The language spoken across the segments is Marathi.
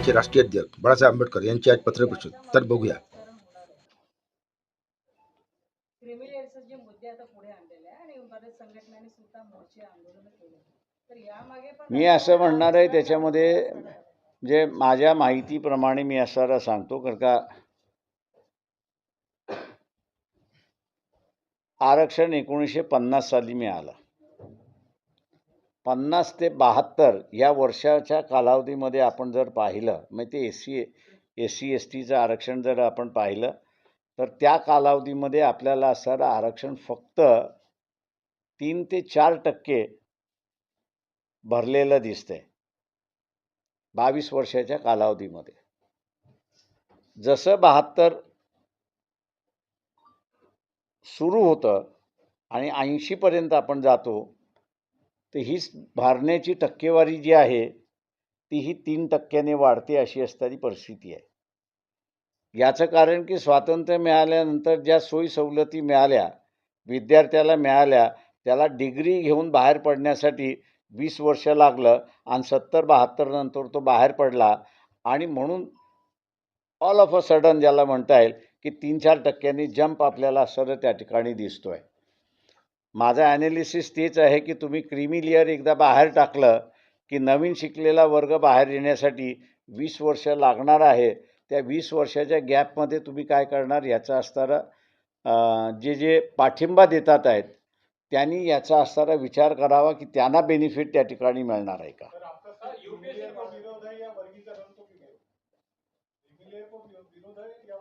आघाडीचे राष्ट्रीय अध्यक्ष बाळासाहेब आंबेडकर यांची आज पत्रकार परिषद तर बघूया. क्रिमिलेअरचे जे मुद्दे आता पुढे आणलेले आहे आणि बरेच संघटनांनी सुद्धा मोर्चे आंदोलन केले. तर यामागे पण मी असं म्हणणार आहे त्याच्यामध्ये जे माझ्या माहितीप्रमाणे मी असं सांगतो कारण का आरक्षण एकोणीसशे पन्नास साली मिळालं. पन्नास ते बहात्तर या वर्षाच्या कालावधीमध्ये आपण जर पाहिलं म्हणजे ते S C S C S टीचं आरक्षण जर आपण पाहिलं तर त्या कालावधीमध्ये आपल्याला असणारं आरक्षण फक्त तीन ते चार टक्के भरलेलं दिसतंय. बावीस वर्षाच्या कालावधीमध्ये. जसं बहात्तर सुरू होतं आणि ऐंशीपर्यंत आपण जातो तर हीच भारण्याची टक्केवारी जी आहे ती ही तीन टक्क्याने वाढते अशी असणारी परिस्थिती आहे. याचं कारण की स्वातंत्र्य मिळाल्यानंतर ज्या सोयी सवलती मिळाल्या विद्यार्थ्याला मिळाल्या त्याला डिग्री घेऊन बाहेर पडण्यासाठी वीस वर्ष लागलं आणि सत्तर बहात्तर नंतर तो बाहेर पडला आणि म्हणून ऑल ऑफ अ सडन ज्याला म्हणता येईल की तीन चार टक्क्यांनी जंप आपल्याला सरळ त्या ठिकाणी दिसतो आहे माझं ॲनालिसिस तेच आहे की तुम्ही क्रिमी लेअर एकदा बाहेर टाकलं की नवीन शिकलेला वर्ग बाहेर येण्यासाठी वीस वर्ष लागणार आहे. त्या वीस वर्षाच्या गॅपमध्ये तुम्ही काय करणार याचा असणारा जे जे पाठिंबा देतात आहेत त्यांनी याचा असणारा विचार करावा की त्यांना बेनिफिट त्या ठिकाणी मिळणार आहे का सर आपका सर यूपीएससी को विरोध है या वर्गीकरण को विरोध क्रिमिलेयर को विरोध है या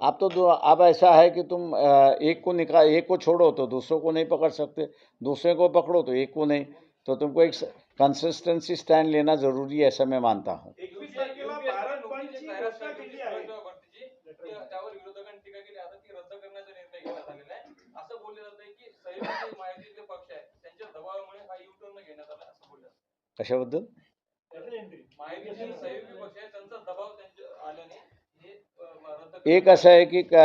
वर्गीकरण को अब तो दो अब ऐसा है कि तुम अ, एक को निकाल एक को छोड़ो तो दूसरों को नहीं पकड़ सकते। दूसरे को पकड़ो तो एक को नहीं। तो तुमको एक कंसिस्टेंसी स्टैंड लेना ज़रूरी है ऐसा मैं मानता हूँ। एकवीस तारखेला भारत बंदची घोषणा केली आहे त्यावर विरोधकांनी टीका केली आता ती रद्द करण्याचा निर्णय घेण्यात आलेला आहे. असं बोललं जात आहे की संयुक्त महायुतीतले पक्ष आहेत त्यांच्या दबावामुळे हा यू टर्न घेण्यात आला असं बोललं जातं. कशाबद्दल महायुतीचे संयुक्त पक्ष आहेत त्यांचा दबाव त्यांच्या आल्याने हे अं, रद्द एक असं आहे की का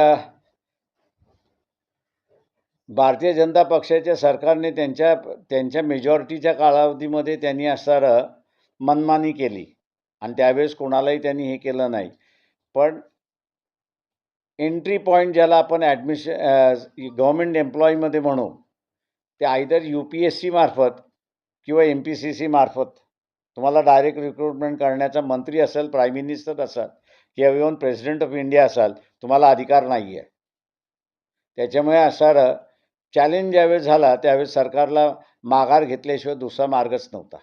भारतीय जनता पक्षाच्या सरकारने त्यांच्या त्यांच्या मेजॉरिटीच्या कालावधीमध्ये त्यांनी असणारं मनमानी केली. आणि त्यावेळेस कोणालाही त्यांनी हे केलं नाही. पण एंट्री पॉईंट ज्याला आपण ॲडमिशन गव्हर्मेंट एम्प्लॉईमध्ये म्हणू ते either U P S C मार्फत किंवा एम पी सी सी मार्फत तुम्हाला डायरेक्ट रिक्रुटमेंट करण्याचा मंत्री असेल प्राईम मिनिस्टर असाल किंवा इव्हन प्रेसिडेंट ऑफ इंडिया असाल तुम्हाला अधिकार नाही आहे त्याच्यामुळे असणारं चॅलेंज ज्यावेळेस झाला त्यावेळेस सरकारला माघार घेतल्याशिवाय दुसरा मार्गच नव्हता?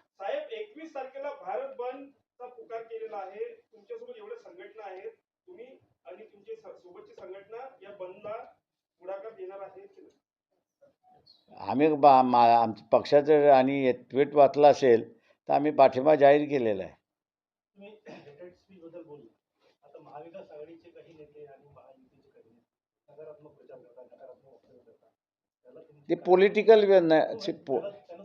आम्ही आमच्या पक्षाचं आणि ट्विट वाचलं असेल तर आम्ही पाठिंबा जाहीर केलेला आहे तुम्ही हेटेड स्पीच बद्दल बोलले आता महाविकास आघाडीचे काही नेते आणि महायुतीचे काही नेते नकारात्मक प्रचार करतात नकारात्मक वक्तव्य करतात त्याला तुम्ही ते पॉलिटिकल पो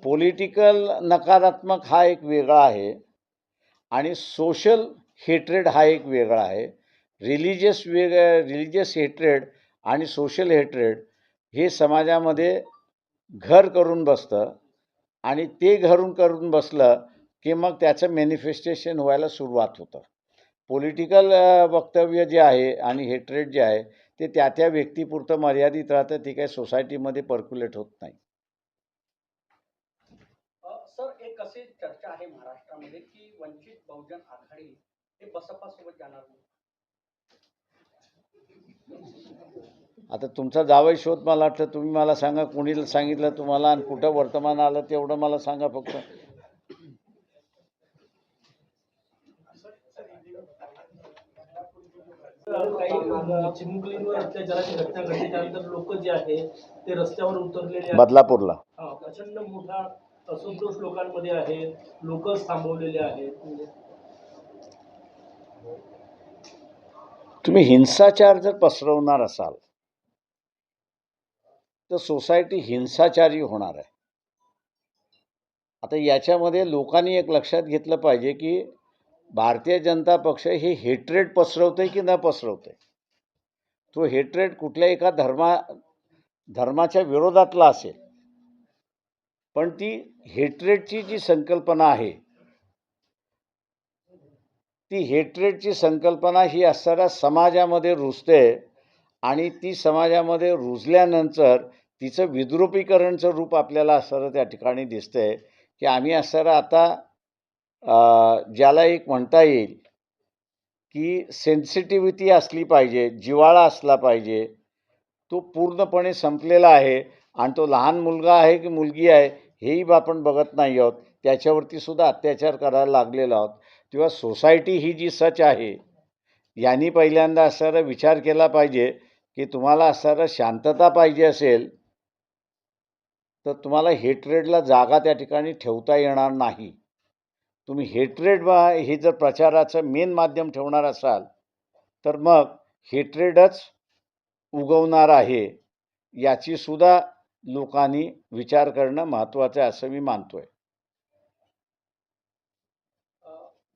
पॉलिटिकल नकारात्मक हा एक वेगळा आहे आणि सोशल हेट्रेड हा एक वेगळा आहे. रिलिजियस वेग रिलिजियस हेट्रेड आणि सोशल हेट्रेड हे समाजामध्ये घर करून बसतं आणि ते घरून करून बसलं की मग त्याचं मॅनिफेस्टेशन व्हायला सुरुवात होतं. पॉलिटिकल वक्तव्य जे आहे आणि हेट्रेड जे आहे ते त्या त्या व्यक्तीपुरतं मर्यादित राहतं ते काही सोसायटीमध्ये पर्क्युलेट होत नाही. सर एक अशी चर्चा आहे महाराष्ट्रामध्ये की वंचित बहुजन आघाडी हे बसपा सोबत जाणार आता तुमचा जावई शोध मला वाटतं तुम्ही मला सांगा कोणी सांगितलं तुम्हाला आणि कुठं वर्तमान आलं तेवढं मला सांगा फक्त काही चिमुकलींवर अत्याचाराची घटना घडली त्यानंतर लोक जे आहे ते रस्त्यावर उतरलेले आहेत बदलापूरला. हा, प्रचंड मोठा असंतोष लोकांमध्ये आहे. लोक थांबवलेले आहेत. तुम्ही हिंसाचार जर पसरवणार असाल तर सोसायटी हिंसाचारी होणार आहे. आता याच्यामध्ये लोकांनी एक लक्षात घेतलं पाहिजे की भारतीय जनता पक्ष हे हेट्रेड पसरवते की न पसरवते तो हेट्रेड कुठल्या एका धर्मा धर्माच्या विरोधातला असेल. पण ती हेट्रेडची जी संकल्पना आहे ती हेट्रेडची संकल्पना ही असणाऱ्या समाजामध्ये रुजते आणि ती समाजामध्ये रुजल्यानंतर तिचं विद्रुपीकरणचं रूप आपल्याला असणारं त्या ठिकाणी दिसतंय की आम्ही असणारं आता ज्याला एक म्हणता येईल की सेन्सिटिव्हिटी असली पाहिजे जिव्हाळा असला पाहिजे तो पूर्णपणे संपलेला आहे आणि तो लहान मुलगा आहे की मुलगी आहे हेही आपण बघत नाही आहोत. त्याच्यावरती सुद्धा अत्याचार करायला लागलेलो आहोत. किंवा सोसायटी ही जी सच आहे यांनी पहिल्यांदा असणारा विचार केला पाहिजे की तुम्हाला असणारा शांतता पाहिजे असेल तर तुम्हाला हेटरेडला जागा त्या ठिकाणी ठेवता येणार नाही. तुम्ही हेट्रेड बा हे जर प्रचाराचं मेन माध्यम ठेवणार असाल तर मग हेट्रेडच उगवणार आहे याची सुद्धा लोकांनी विचार करणं महत्त्वाचं आहे असं मी मानतोय.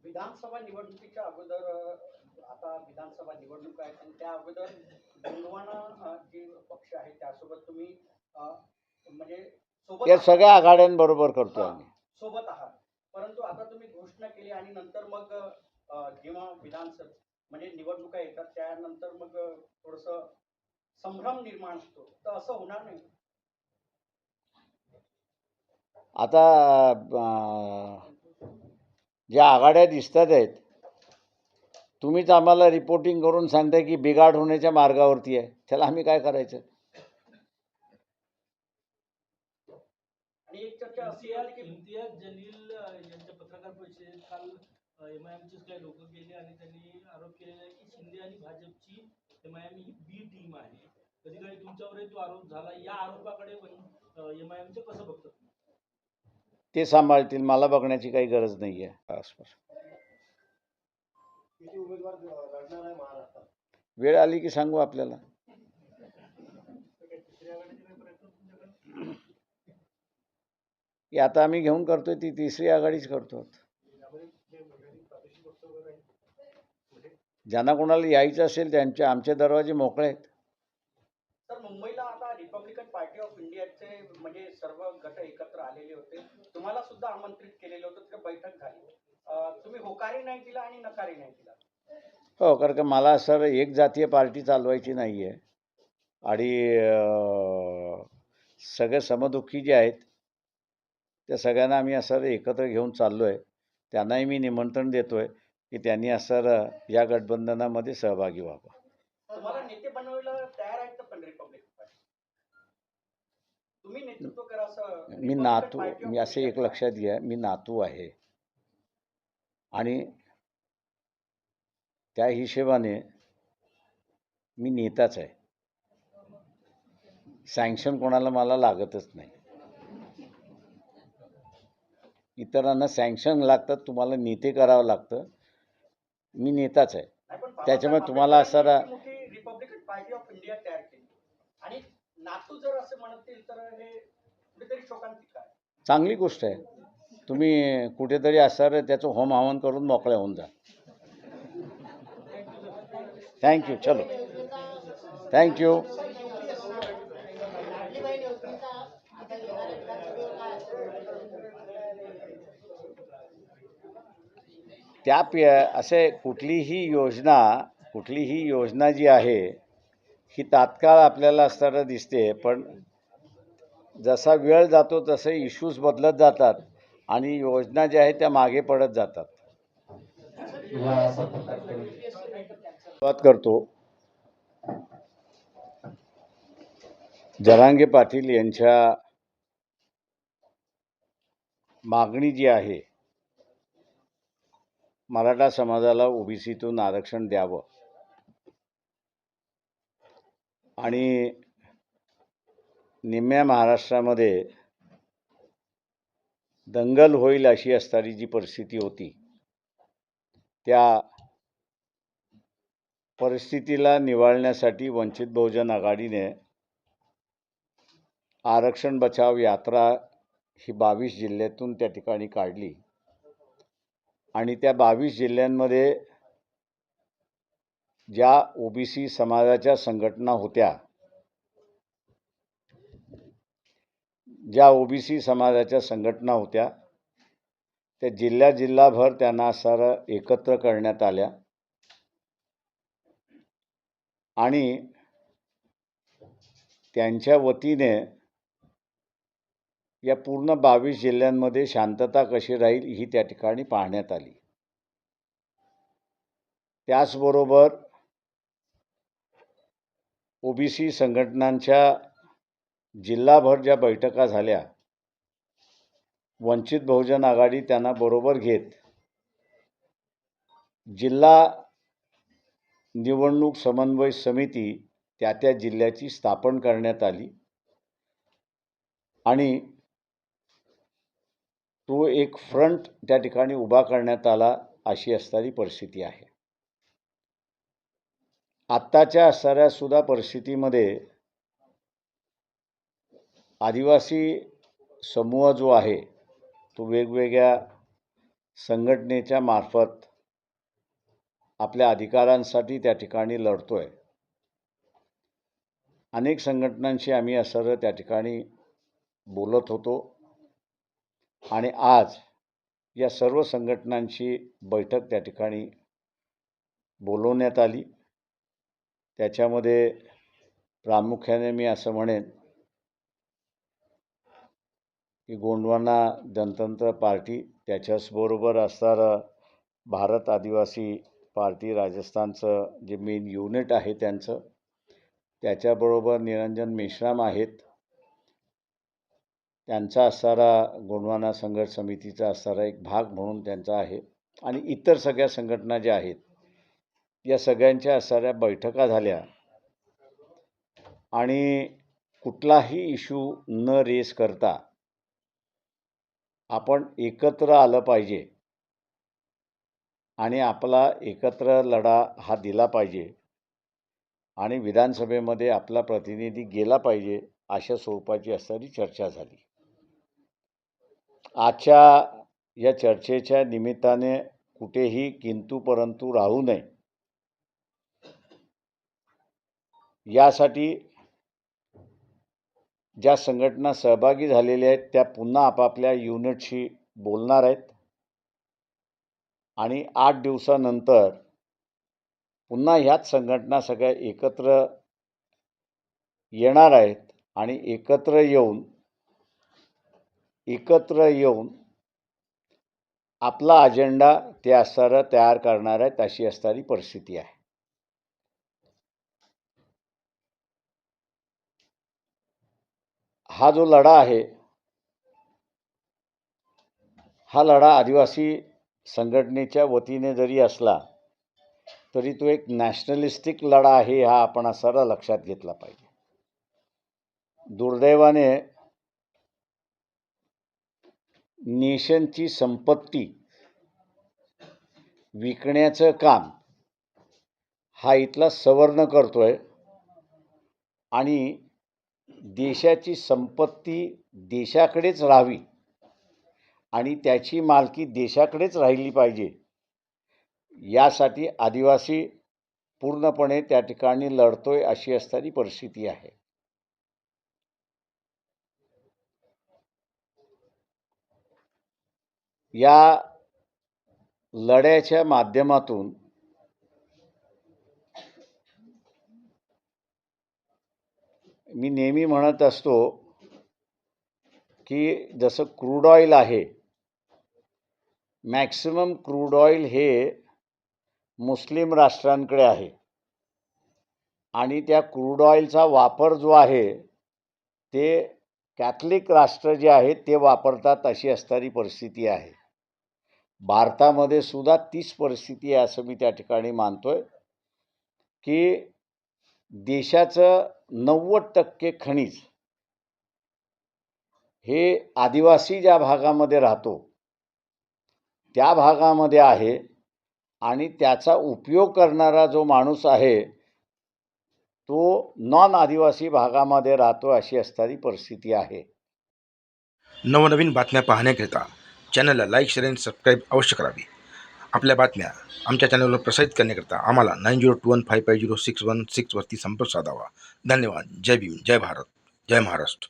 विधानसभा निवडणुकीच्या अगोदर आता विधानसभा निवडणूक आहेत आणि त्या अगोदर गोंडवाना जे पक्ष आहे त्यासोबत तुम्ही म्हणजे या. सगळ्या आघाड्यांबरोबर करतो आम्ही. सोबत आहात. परंतु आता तुम्ही घोषणा केली आणि नंतर मग जेव्हा विधानसभा म्हणजे निवडणुका येतात त्यानंतर मग थोडस संभ्रम निर्माण होतो. तर असं होणार नाही? आता ज्या आघाड्या दिसतात आहेत तुम्हीच आम्हाला रिपोर्टिंग करून सांगताय की बिघाड होण्याच्या मार्गावरती आहे. त्याला आम्ही काय करायचं? आणि एक चर्चा अशी काल एम आय एमचेच काही लोक गेले आणि त्यांनी आरोप केलेला आहे की शिंदे आणि भाजपची एम आय एम ही बी टीम आहे. कधी कधी तुमच्यावरही तो आरोप झाला? या आरोपाकडे एम आय एमचे कसं बघतात? ते सांभाळतील. मला बघण्याची काही गरज नाही आहे आसपास किती उमेदवार लढणार आहे महाराष्ट्रात? वेळ आली की सांगू आपल्याला. काही आता आम्ही घेऊन करतोय ती तिसरी आघाडीच करतो यामध्ये जे घरी प्रादेशिक पक्ष वगैरे आहेत ज्यांना कोणाला यायचं असेल त्यांचे आमचे दरवाजे मोकळे आहेत. तर मुंबईला आता रिपब्लिकन पार्टी ऑफ इंडियाचे म्हणजे सर्व गट एकत्र आलेले होते. तुम्हाला सुद्धा आमंत्रित केलेलं होतं तिथे बैठक झाली. तुम्ही होकारी नाही दिला आणि नकारी नाही दिला? हो कारण का मला सर एक जातीय पार्टी चालवायची नाही आहे आणि सगळे समदुःखी जे आहेत त्या सगळ्यांना आम्ही असं एकत्र घेऊन चाललो आहे त्यांनाही मी निमंत्रण देतो आहे की त्यांनी असं या गठबंधनामध्ये सहभागी व्हावं. मी नातू मी असं एक लक्षात घ्या मी नातू आहे. आणि त्या हिशेबाने मी नेताच आहे. सँक्शन कोणाला मला लागतच नाही. इतरांना सँक्शन लागतात तुम्हाला नेते करावं लागतं. मी नेताच आहे. त्याच्यामुळे तुम्हाला असं रिपब्लिकन पार्टी ऑफ इंडिया तयार केली. आणि नातू जर असं म्हणतील तर हे कुठेतरी शोकांतिक आहे. चांगली गोष्ट आहे. तुम्ही कुठेतरी असणार त्याचं होम हवन करून मोकळ्या होऊन जा. थँक्यू चलो. थँक्यू त्या पि असे कुठलीही योजना कुठलीही योजना जी आहे ही तात्काळ आपल्याला असताना दिसते पण जसा वेळ जातो तसे इश्यूज बदलत जातात आणि योजना ज्या आहेत त्या मागे पडत जातात. सुरुवात करतो. जरांगे पाटील यांच्या मागणी जी आहे मराठा समाजाला ओबीसीतून आरक्षण द्यावं. आणि निम्म्या महाराष्ट्रामध्ये दंगल होईल अशी असणारी जी परिस्थिती होती त्या परिस्थितीला निवाळण्यासाठी वंचित बहुजन आघाडीने आरक्षण बचाव यात्रा ही बावीस जिल्ह्यातून त्या ठिकाणी काढली. आणि त्या बावीस जिल्ह्यांमध्ये ज्या ओबीसी समाजाच्या संघटना होत्या ज्या ओबीसी समाजाच्या संघटना होत्या त्या जिल्ह्या जिल्हाभर त्यांना सर एकत्र करण्यात आल्या. आणि त्यांच्या वतीने या पूर्ण बावीस जिल्ह्यांमध्ये शांतता कशी राहील ही त्या ठिकाणी पाहण्यात आली. त्याचबरोबर ओबीसी संघटनांच्या जिल्हाभर ज्या बैठका झाल्या वंचित बहुजन आघाडी त्यांना बरोबर घेत जिल्हा निवडणूक समन्वय समिती त्या त्या जिल्ह्याची स्थापन करण्यात आली आणि तो एक फ्रंट त्या ठिकाणी उभा करण्यात आला अशी असणारी परिस्थिती आहे. आत्ताच्या असणाऱ्या सुद्धा परिस्थितीमध्ये आदिवासी समूह जो आहे तो वेगवेगळ्या संघटनेच्या मार्फत आपल्या अधिकारांसाठी त्या ठिकाणी लढतो आहे अनेक संघटनांशी आम्ही असं त्या ठिकाणी बोलत होतो. आणि आज या सर्व संघटनांची बैठक त्या ठिकाणी बोलवण्यात आली. त्याच्यामध्ये प्रामुख्याने मी असं म्हणेन की गोंडवाना जनतंत्र पार्टी त्याच्याचबरोबर असणारं भारत आदिवासी पार्टी राजस्थानचं जे मेन युनिट आहे त्यांचं त्याच्याबरोबर निरंजन मेश्राम आहेत. त्यांचा असणारा गोंडवाना संघर्ष समितीचा असणारा एक भाग म्हणून त्यांचा आहे. आणि इतर सगळ्या संघटना ज्या आहेत या सगळ्यांच्या असणाऱ्या बैठका झाल्या. आणि कुठलाही इश्यू न रेस करता आपण एकत्र आलं पाहिजे. आणि आपला एकत्र लढा हा दिला पाहिजे. आणि विधानसभेमध्ये आपला प्रतिनिधी गेला पाहिजे अशा स्वरूपाची असणारी चर्चा झाली. आजच्या या चर्चेच्या निमित्ताने कुठेही किंतु परंतु राहू नये. यासाठी ज्या संघटना सहभागी झालेल्या आहेत त्या पुन्हा आपापल्या युनिटशी बोलणार आहेत. आणि आठ दिवसानंतर पुन्हा ह्याच संघटना सगळ्या एकत्र येणार आहेत आणि एकत्र येऊन एकत्र येऊन आपला अजेंडा ते असणारा तयार करणार आहेत अशी असणारी परिस्थिती आहे. हा जो लढा आहे हा लढा आदिवासी संघटनेच्या वतीने जरी असला तरी तो एक नॅशनलिस्टिक लढा आहे हा आपण असारा लक्षात घेतला पाहिजे. दुर्दैवाने नेशनची संपत्ती विकण्याचं काम हा इथला सवर्ण करतो आहे आणि देशाची संपत्ती देशाकडेच राहावी आणि त्याची मालकी देशाकडेच राहिली पाहिजे यासाठी आदिवासी पूर्णपणे त्या ठिकाणी लढतो आहे अशी असणारी परिस्थिती आहे. या लढ्याच्या माध्यमातून मी नेहमी म्हणत असतो की जसं क्रूड ऑइल आहे मॅक्सिमम क्रूड ऑइल हे मुस्लिम राष्ट्रांकडे आहे. आणि त्या क्रूड ऑइलचा वापर जो आहे ते कॅथलिक राष्ट्र जे आहेत ते वापरतात अशी असणारी परिस्थिती आहे. भारतामध्ये सुद्धा तीच परिस्थिती आहे असं मी त्या ठिकाणी मानतोय की देशाचं नव्वद टक्के खनिज हे आदिवासी ज्या भागामध्ये राहतो त्या भागामध्ये आहे आणि त्याचा उपयोग करणारा जो माणूस आहे तो नॉन आदिवासी भागामध्ये राहतो अशी असणारी परिस्थिती आहे. नवनवीन बातम्या पाहण्याकरिता चॅनलला लाईक शेअर आणि सबस्क्राईब अवश्य करावी. आपल्या बातम्या आमच्या चॅनलवर प्रसारित करण्याकरिता आम्हाला nine zero two one five five zero six one सिक्सवरती संपर्क साधावा. धन्यवाद. जय भीम. जय भारत. जय महाराष्ट्र.